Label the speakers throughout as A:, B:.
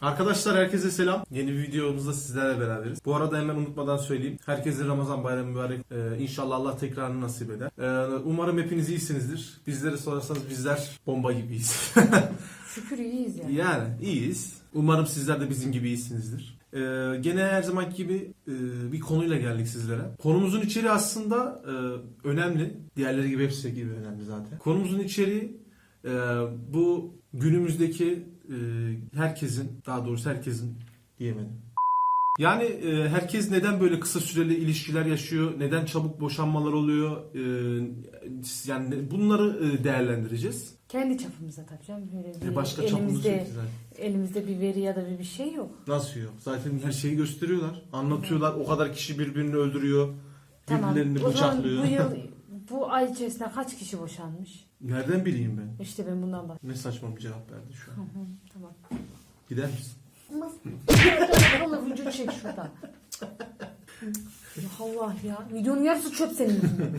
A: Arkadaşlar herkese selam. Yeni bir videomuzda sizlerle beraberiz. Bu arada hemen unutmadan söyleyeyim. Herkese Ramazan bayramı mübarek. Ee, inşallah Allah tekrarını nasip eder. Ee, umarım hepiniz iyisinizdir. Bizleri sorarsanız bizler bomba gibiyiz.
B: Şükür iyiyiz yani.
A: yani iyiyiz. Umarım sizler de bizim gibi iyisinizdir. Ee, gene her zaman gibi e, bir konuyla geldik sizlere. Konumuzun içeriği aslında e, önemli. Diğerleri gibi hepsi gibi önemli zaten. Konumuzun içeriği e, bu günümüzdeki herkesin, daha doğrusu herkesin diyemedim. Yani e, herkes neden böyle kısa süreli ilişkiler yaşıyor, neden çabuk boşanmalar oluyor, e, yani bunları e, değerlendireceğiz.
B: Kendi çapımıza tabii canım. Böyle bir
A: E, başka çapımız yok
B: elimizde,
A: ki zaten.
B: elimizde bir veri ya da bir, bir şey yok.
A: Nasıl yok? Zaten her şeyi gösteriyorlar. Anlatıyorlar. O kadar kişi birbirini öldürüyor. Birbirlerini
B: o zaman
A: bıçaklıyor.
B: bu yıl, bu ay içerisinde kaç kişi boşanmış?
A: Nereden bileyim ben?
B: İşte ben bundan bahsediyorum.
A: Ne saçma bir cevap verdi şu an.
B: Tamam.
A: Gider misin?
B: Allah vücut çek şuradan. Ya Allah ya. Videonun yarısı çöp senin yüzünden.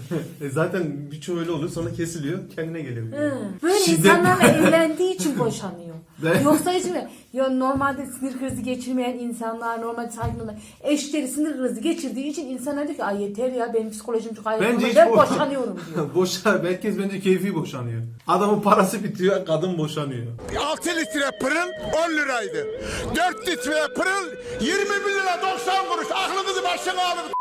A: E zaten birçoğu öyle oluyor. Sonra kesiliyor. Kendine geliyor.
B: Hı. Böyle
A: Şiddet-
B: insanlarla evlendiği için boşanıyor.
A: Ben-
B: Yoksa hiç mi? Ya normalde sinir krizi geçirmeyen insanlar, normalde sakin olan eşleri sinir krizi geçirdiği için insanlar diyor ki ay yeter ya benim psikolojim çok ayrı.
A: Bence hiç
B: ben
A: bo-
B: boşanıyorum diyor.
A: Boşa, herkes bence keyfi boşanıyor. Adamın parası bitiyor, kadın boşanıyor.
C: 6 litre pırıl 10 liraydı. 4 litre pırıl 21 lira 90 kuruş. Aklınızı başına alın.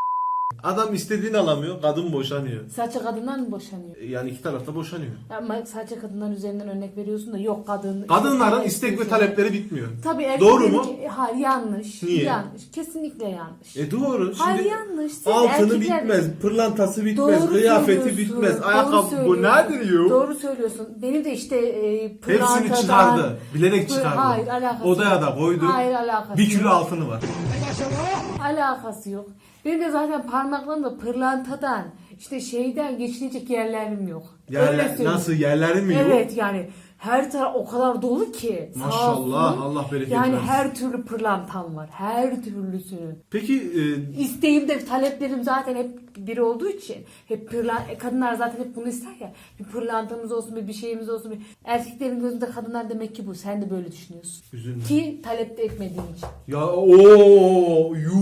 A: Adam istediğini alamıyor, kadın boşanıyor.
B: Sadece kadınlar mı boşanıyor?
A: E, Yani iki taraf da boşanıyor.
B: Ama sadece kadınlar üzerinden örnek veriyorsun da yok kadın.
A: Kadınların
B: işte-
A: istek ve talepleri bitmiyor.
B: Tabii
A: Doğru
B: erkeklerin
A: mu?
B: ki- Hayır yanlış.
A: Niye?
B: Yanlış. Kesinlikle yanlış.
A: E doğru.
B: Hayır
A: Şimdi
B: yanlış. Siz
A: altını
B: erkekler-
A: bitmez, pırlantası bitmez,
B: Doğru
A: kıyafeti
B: söylüyorsun,
A: bitmez,
B: doğru
A: ayakkabı bu
B: söylüyorsun.
A: nedir ya?
B: Doğru söylüyorsun. Benim de işte e,
A: Hepsini
B: pırlantadan-
A: çıkardı. Bilerek
B: Pır-
A: çıkardı.
B: Hayır alakası
A: Odaya
B: yok.
A: da koydu.
B: Hayır alakası
A: Bir kilo
B: yok.
A: altını var.
B: Alakası yok. Benim de zaten parmaklarımda pırlantadan işte şeyden geçilecek yerlerim yok. Öyle
A: Yerler,
B: söyleyeyim.
A: nasıl yerleri mi yok?
B: Evet yani her taraf o kadar dolu ki. sağ
A: Maşallah,
B: olsun.
A: Allah bereket
B: Yani
A: versin.
B: her türlü pırlantam var. Her türlüsünü.
A: Peki e,
B: İsteğim de taleplerim zaten hep biri olduğu için hep pırlan e, kadınlar zaten hep bunu ister ya bir pırlantamız olsun bir bir şeyimiz olsun bir erkeklerin gözünde kadınlar demek ki bu sen de böyle düşünüyorsun
A: üzülme.
B: ki talep de etmediğin için
A: Ya ooo yu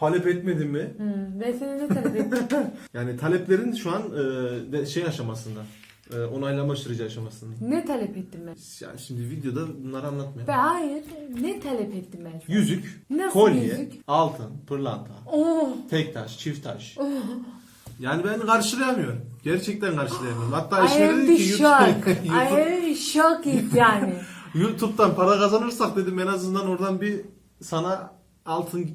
A: talep etmedin mi?
B: hmm, ben seni ne talep ettim
A: Yani taleplerin şu an e, de- şey aşamasında. E, onaylama süreci aşamasında.
B: ne talep ettim ben
A: Yani şimdi videoda bunları anlatmayalım.
B: ben hayır ne talep ettim ben sana?
A: Yüzük,
B: Nasıl
A: kolye,
B: yüzük?
A: altın, pırlanta,
B: oh
A: tek taş, çift taş. Yani ben karşılayamıyorum. Gerçekten karşılayamıyorum. Hatta
B: I
A: eşine
B: am
A: dedi
B: the
A: ki
B: shock I
A: YouTube,
B: am shocked yani
A: YouTube'dan para kazanırsak dedim en azından oradan bir sana altın,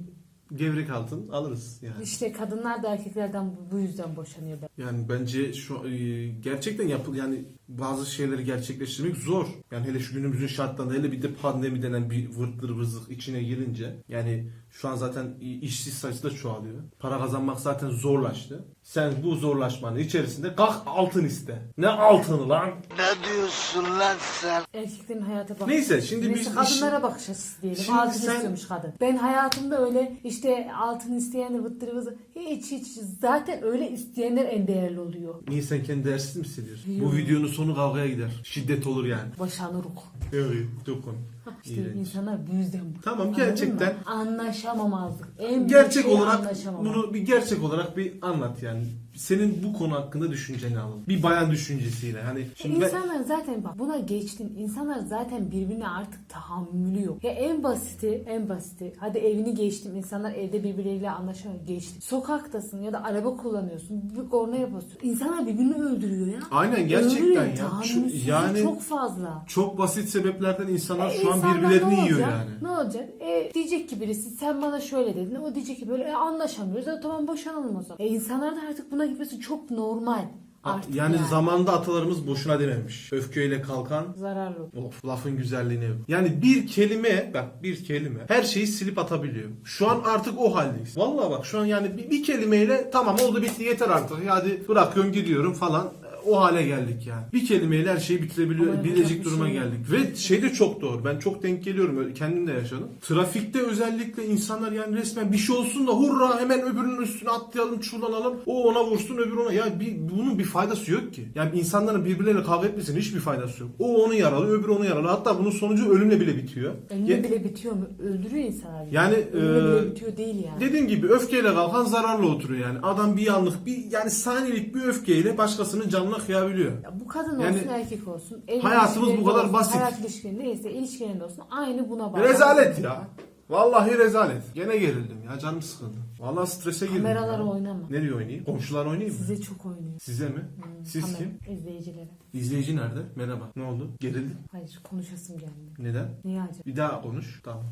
A: gevrek altın alırız yani.
B: işte kadınlar da erkeklerden bu, bu yüzden boşanıyor.
A: Yani bence şu e, gerçekten yapıl yani bazı şeyleri gerçekleştirmek zor. Yani hele şu günümüzün şartlarında hele bir de pandemi denen bir vırttır vızık içine girince yani şu an zaten işsiz sayısı da çoğalıyor. Para kazanmak zaten zorlaştı. Sen bu zorlaşmanın içerisinde kalk altın iste. Ne altını lan?
C: Ne diyorsun lan sen?
B: Erkeklerin hayata bak.
A: Neyse, şimdi
B: Neyse,
A: biz
B: kadınlara
A: iş-
B: bakış açısı diyelim.
A: Şimdi
B: altın
A: sen-
B: istiyormuş kadın. Ben hayatımda öyle işte altın isteyen de vıttırı vızı hiç hiç zaten öyle isteyenler en değerli oluyor.
A: Niye sen kendi değersiz mi hissediyorsun?
B: Yok.
A: Bu videonun sonu kavgaya gider. Şiddet olur yani.
B: Boşanırık.
A: Evet, dokun.
B: İşte
A: İğrenç.
B: insanlar bu yüzden bu.
A: Tamam,
B: Anladın
A: gerçekten.
B: mı? Anlaşamamazlık. En büyük
A: Gerçek
B: şey
A: olarak
B: anlaşamamazlık.
A: bunu bir gerçek olarak bir anlat yani. Senin bu konu hakkında düşünceni alalım. Bir bayan düşüncesiyle. Hani şimdi ben-
B: İnsanlar zaten bak buna geçtin. İnsanlar zaten birbirine artık tahammülü yok. Ya en basiti, en basiti. Hadi evini geçtim. İnsanlar evde birbirleriyle anlaşamıyor. Geçtim. Sokaktasın ya da araba kullanıyorsun. Bir kornaya basıyorsun. İnsanlar birbirini öldürüyor ya.
A: Aynen, gerçekten
B: Öldürüyor.
A: ya.
B: Tahammülsüzlük
A: Şu- yani-
B: çok fazla.
A: çok basit sebeplerden insanlar
B: E,
A: şu an
B: insanlar
A: birbirlerini
B: ne
A: yiyor
B: olacak?
A: yani.
B: Ne olacak? E, diyecek ki birisi sen bana şöyle dedin. O diyecek ki böyle e, anlaşamıyoruz. E, tamam boşanalım o zaman. E, insanlar da artık buna gitmesi çok normal. Artık
A: yani, zamanda atalarımız boşuna dememiş. Öfkeyle kalkan
B: zararlı.
A: Of lafın güzelliğine yok. Yani bir kelime bak bir kelime her şeyi silip atabiliyor. Şu an artık o haldeyiz. Vallahi bak şu an yani bir, bir kelimeyle tamam oldu bitti yeter artık. Hadi bırakıyorum gidiyorum falan. O hale geldik yani. Bir kelimeyle her şeyi bitirebiliyor, bilecek duruma
B: şey
A: geldik. Ve şey de çok doğru. Ben çok denk geliyorum. Kendim de yaşadım. Trafikte özellikle insanlar yani resmen bir şey olsun da hurra hemen öbürünün üstüne atlayalım, çullanalım. O ona vursun, öbür ona. Ya bir, bunun bir faydası yok ki. Yani insanların birbirleriyle kavga etmesinin hiçbir faydası yok. O onu yaralıyor, öbürü onu yaralıyor. Hatta bunun sonucu ölümle bile bitiyor.
B: Önüne
A: Ya-
B: bile bitiyor mu? Öldürüyor insanlar.
A: Yani,
B: Önüne
A: e,
B: bile bitiyor değil yani.
A: Dediğim gibi öfkeyle kalkan zararla oturuyor yani. Adam bir anlık bir yani saniyelik bir öfkeyle başkasının canına kıyabiliyor.
B: Ya bu kadın
A: Yani
B: olsun erkek olsun. ev
A: hayatımız bu kadar
B: olsun,
A: basit.
B: Hayat ilişkilerinde neyse ilişkilerinde olsun aynı buna bağlı.
A: Rezalet ya. Vallahi rezalet. Gene gerildim ya canım sıkıldı. Vallahi strese girdim.
B: Kameralara
A: ya.
B: oynama.
A: Nereye oynayayım? Komşular oynayayım mı?
B: Size çok oynuyor.
A: Size mi?
B: Hmm,
A: Siz
B: kamera,
A: kim?
B: İzleyicilere.
A: İzleyici nerede? Merhaba. Ne oldu? Gerildin.
B: Hayır konuşasım gelmiyor.
A: Neden?
B: Niye acaba?
A: Bir daha konuş. Tamam.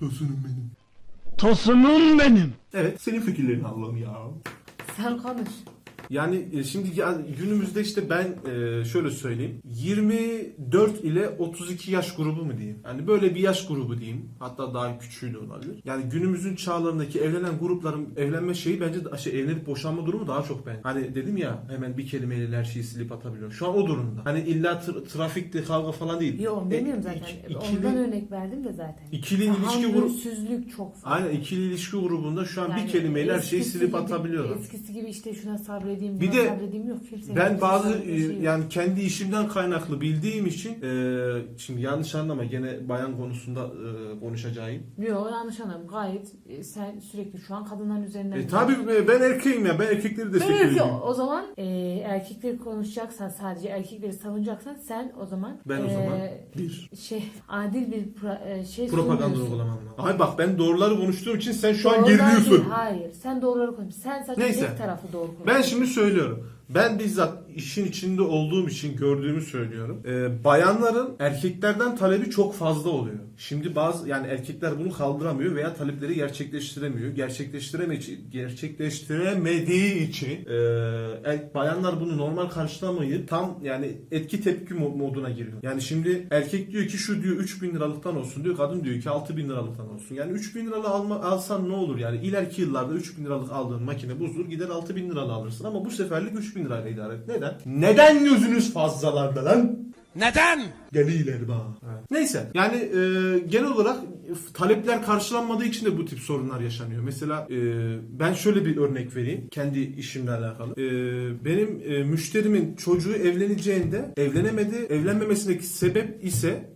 A: Tosunum benim.
D: Tosunum benim.
A: Evet senin fikirlerini alalım ya.
B: Sen konuş.
A: Yani e, şimdi günümüzde işte ben e, şöyle söyleyeyim. 24 ile 32 yaş grubu mu diyeyim? Yani böyle bir yaş grubu diyeyim. Hatta daha küçüğü de olabilir. Yani günümüzün çağlarındaki evlenen grupların evlenme şeyi bence şey evlenip boşanma durumu daha çok ben. Hani dedim ya hemen bir kelimeyle her şeyi silip atabiliyorum. Şu an o durumda. Hani illa tra- trafikte kavga falan değil.
B: Yok
A: E,
B: demiyorum zaten.
A: ik-
B: Ondan
A: ikili,
B: örnek verdim de zaten.
A: ikili ilişki grubu
B: çok fazla.
A: Aynen ikili ilişki grubunda şu an
B: Yani
A: bir kelimeyle her şeyi silip
B: gibi-
A: atabiliyorum.
B: Eskisi gibi işte şuna sabredeyim,
A: Bir de
B: sabredeyim yok. Kimsenin
A: Ben bazı
B: şey
A: e,
B: yok.
A: yani kendi işimden kaynaklı bildiğim için e, şimdi yanlış anlama gene bayan konusunda e, konuşacağım.
B: Yok yanlış anladım. Gayet e, sen sürekli şu an kadınların üzerinden.
A: E, tabii e, ben erkeğim ya ben erkekleri destekliyorum.
B: o zaman e, erkekleri konuşacaksan sadece erkekleri savunacaksan sen o zaman
A: Ben o
B: e,
A: zaman bir
B: şey adil bir pra- e, şey
A: propaganda uygulamam lazım. Hayır bak ben doğruları konuştuğum için sen şu an
B: Doğrular
A: geriliyorsun.
B: değil, hayır. Sen doğruları konuş. Sen sadece
A: Neyse.
B: tek tarafı doğru konuş.
A: Ben şimdi söylüyorum. Ben bizzat işin içinde olduğum için gördüğümü söylüyorum. Ee, bayanların erkeklerden talebi çok fazla oluyor. Şimdi bazı yani erkekler bunu kaldıramıyor veya talepleri gerçekleştiremiyor. Gerçekleştireme gerçekleştiremediği için e, er- bayanlar bunu normal karşılamayıp tam yani etki tepki mo- moduna giriyor. Yani şimdi erkek diyor ki şu diyor 3000 liralıktan olsun diyor. Kadın diyor ki 6000 liralıktan olsun. Yani 3000 liralık alma, alsan ne olur yani ileriki yıllarda 3000 liralık aldığın makine bozulur gider 6000 liralık alırsın ama bu seferlik 3000 lirayla idare et. Neden? Neden gözünüz fazlalarda lan?
C: Neden?
A: Geliler bana. Neyse yani e, genel olarak talepler karşılanmadığı için de bu tip sorunlar yaşanıyor. Mesela e, ben şöyle bir örnek vereyim kendi işimle alakalı. E, benim e, müşterimin çocuğu evleneceğinde evlenemedi. Evlenmemesindeki sebep ise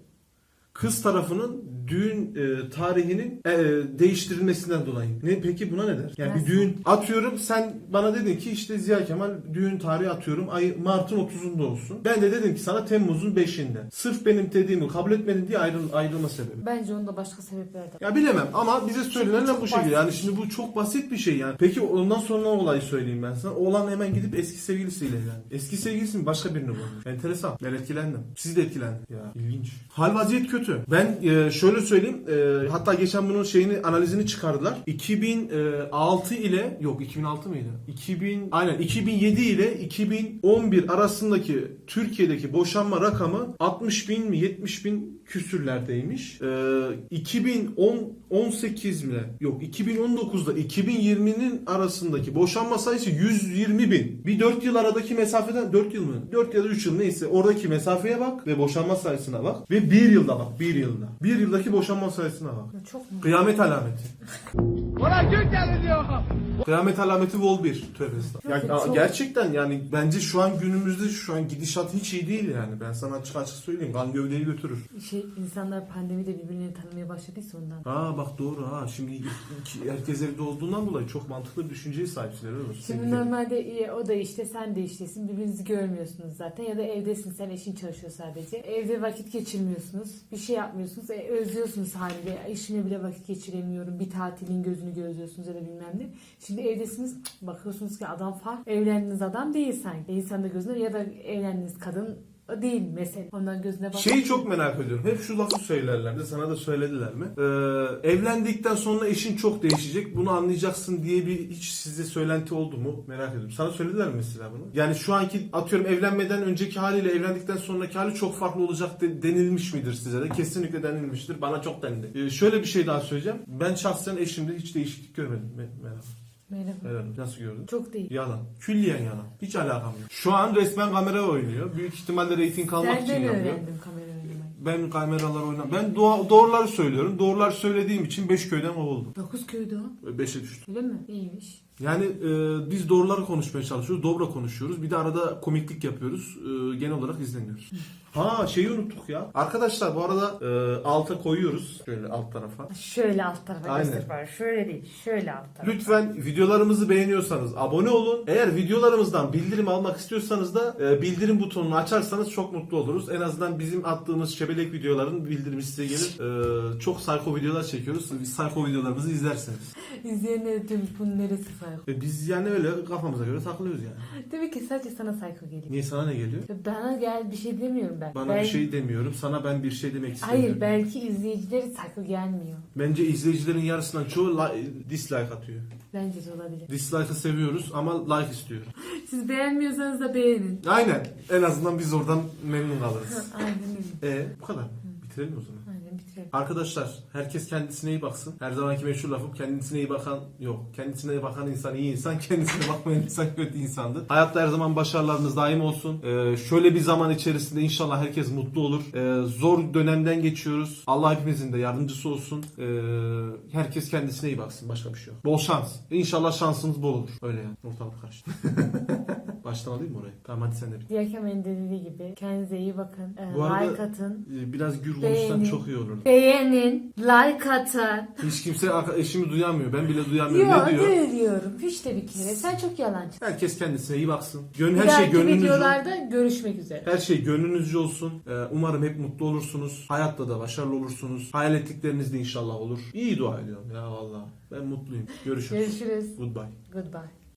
A: kız tarafının düğün e, tarihinin e, değiştirilmesinden dolayı. Ne peki buna ne der? Yani bir düğün atıyorum sen bana dedin ki işte Ziya Kemal düğün tarihi atıyorum ay Mart'ın 30'unda olsun. Ben de dedim ki sana Temmuz'un 5'inde. Sırf benim dediğimi kabul etmedin diye ayrıl, ayrılma sebebi.
B: Bence onda başka sebepler de var.
A: Ya bilemem ama bize söylenen bu şekilde. Yani şimdi bu çok basit bir şey yani. Peki ondan sonra olayı söyleyeyim ben sana. Oğlan hemen gidip eski sevgilisiyle yani. Eski sevgilisi mi başka birini bulmuş. Enteresan. Ben etkilendim. Siz de etkilendik. Ya ilginç. Hal vaziyet kötü. Ben e, şöyle söyleyeyim. e, hatta geçen bunun şeyini analizini çıkardılar. 2006 ile yok 2006 mıydı? 2000 aynen 2007 ile 2011 arasındaki Türkiye'deki boşanma rakamı 60 bin mi 70 bin küsürlerdeymiş. Ee, 2018 mi? Yok 2019'da 2020'nin arasındaki boşanma sayısı 120 bin. Bir 4 yıl aradaki mesafeden 4 yıl mı? 4 ya da 3 yıl neyse oradaki mesafeye bak ve boşanma sayısına bak. Ve 1 yılda bak 1 yılda. 1 yıldaki boşanma sayısına bak.
B: Çok mu?
A: Kıyamet alameti. Kıyamet alameti vol 1. Tövbe estağfurullah. Ya,
B: Çok-
A: gerçekten yani bence şu an günümüzde şu an gidişat hiç iyi değil yani. Ben sana açık açık söyleyeyim. Kan gövdeyi götürür.
B: Şey insanlar pandemide birbirlerini tanımaya başladıysa ondan.
A: Aa bak doğru ha. Şimdi iki- herkes evde olduğundan dolayı çok mantıklı bir düşünceye sahipsin. Helal olsun.
B: Şimdi
A: ederim.
B: normalde iyi, o da işte sen de iştesin birbirinizi görmüyorsunuz zaten ya da evdesin sen eşin çalışıyor sadece. Evde vakit geçirmiyorsunuz bir şey yapmıyorsunuz e, özlüyorsunuz haliyle eşimle bile vakit geçiremiyorum bir tatilin gözünü gözlüyorsunuz ya da bilmem ne. Şimdi evdesiniz bakıyorsunuz ki adam fark evlendiğiniz adam değil sanki. İnsan da gözüne ya da evlendiğiniz kadın o değil mesela. Ondan gözüne bak.
A: Şeyi çok merak ediyorum. Hep şu lafı söylerler de sana da söylediler mi? Ee, evlendikten sonra eşin çok değişecek. Bunu anlayacaksın diye bir hiç size söylenti oldu mu? Merak ediyorum. Sana söylediler mi mesela bunu? Yani şu anki atıyorum evlenmeden önceki haliyle evlendikten sonraki hali çok farklı olacak de- denilmiş midir size de? Kesinlikle denilmiştir. Bana çok denildi. Ee, şöyle bir şey daha söyleyeceğim. Ben şahsen eşimde hiç değişiklik görmedim. Me- Merhaba.
B: Merhaba.
A: Nasıl gördün?
B: Çok değil.
A: Yalan. Külliyen yalan. Hiç alakam yok. Şu an resmen kamera oynuyor. Büyük ihtimalle reyting almak için
B: Senden
A: yapıyor.
B: öğrendim kamera oynamayı.
A: Ben kameralar oynam. Ben doğa- doğruları söylüyorum. Doğruları söylediğim için 5 köyden kovuldum.
B: Dokuz köydü o.
A: 5'e düştüm.
B: Öyle mi? İyiymiş.
A: Yani e, biz doğruları konuşmaya çalışıyoruz. Dobra konuşuyoruz. Bir de arada komiklik yapıyoruz. E, genel olarak izleniyoruz. Ha şeyi unuttuk ya. Arkadaşlar bu arada e, alta koyuyoruz. Şöyle alt tarafa.
B: Şöyle alt tarafa
A: Aynen.
B: göster. Şöyle değil. Şöyle alt tarafa.
A: Lütfen videolarımızı beğeniyorsanız abone olun. Eğer videolarımızdan bildirim almak istiyorsanız da e, bildirim butonunu açarsanız çok mutlu oluruz. En azından bizim attığımız şebelek videoların bildirimi size gelir. E, çok psycho videolar çekiyoruz. Biz psycho videolarımızı izlersiniz.
B: İzleyenler diyor bunun neresi sayko?
A: E, biz yani öyle kafamıza göre takılıyoruz yani.
B: Demek ki sadece sana sayko geliyor.
A: Niye sana ne geliyor?
B: Bana gel bir şey demiyorum ben.
A: Bana
B: Ben-
A: bir şey demiyorum. Sana ben bir şey demek istemiyorum.
B: Hayır belki izleyicileri sayko gelmiyor.
A: Bence izleyicilerin yarısından çoğu li- dislike atıyor.
B: Bence de olabilir.
A: Dislike'ı seviyoruz ama like istiyor.
B: Siz beğenmiyorsanız da beğenin.
A: Aynen. En azından biz oradan memnun kalırız.
B: Aynen öyle.
A: E bu kadar. Bitirelim o zaman.
B: Aynen bitirelim.
A: Arkadaşlar herkes kendisine iyi baksın. Her zamanki meşhur lafım kendisine iyi bakan yok. Kendisine bakan insan iyi insan, kendisine bakmayan insan kötü insandır. Hayatta her zaman başarılarınız daim olsun. Ee, şöyle bir zaman içerisinde inşallah herkes mutlu olur. Ee, zor dönemden geçiyoruz. Allah hepimizin de yardımcısı olsun. Ee, herkes kendisine iyi baksın. Başka bir şey yok. Bol şans. İnşallah şansınız bol olur. Öyle yani. Ortalık karıştı. Baştan alayım mı orayı? Tamam hadi sen de
B: Kemal'in dediği gibi kendinize iyi bakın. Ee,
A: Bu arada-
B: like atın.
A: Ee, Biraz gür konuşsan
B: Beğenin.
A: çok iyi olur.
B: Beğenin. Like atın.
A: Hiç kimse eşimi duyamıyor. Ben bile duyamıyorum.
B: Yok
A: ne diyor?
B: duyuyorum. Hiç de bir kere. Sen çok yalancı.
A: Herkes kendisine iyi baksın. Gönül,
B: Bir
A: her şey
B: dahaki
A: gönlünüzce.
B: videolarda görüşmek üzere.
A: Her şey gönlünüzce olsun. Ee, umarım hep mutlu olursunuz. Hayatta da başarılı olursunuz. Hayal ettikleriniz de inşallah olur. İyi dua ediyorum ya valla. Ben mutluyum. Görüşürüz.
B: Görüşürüz.
A: Goodbye.
B: Goodbye.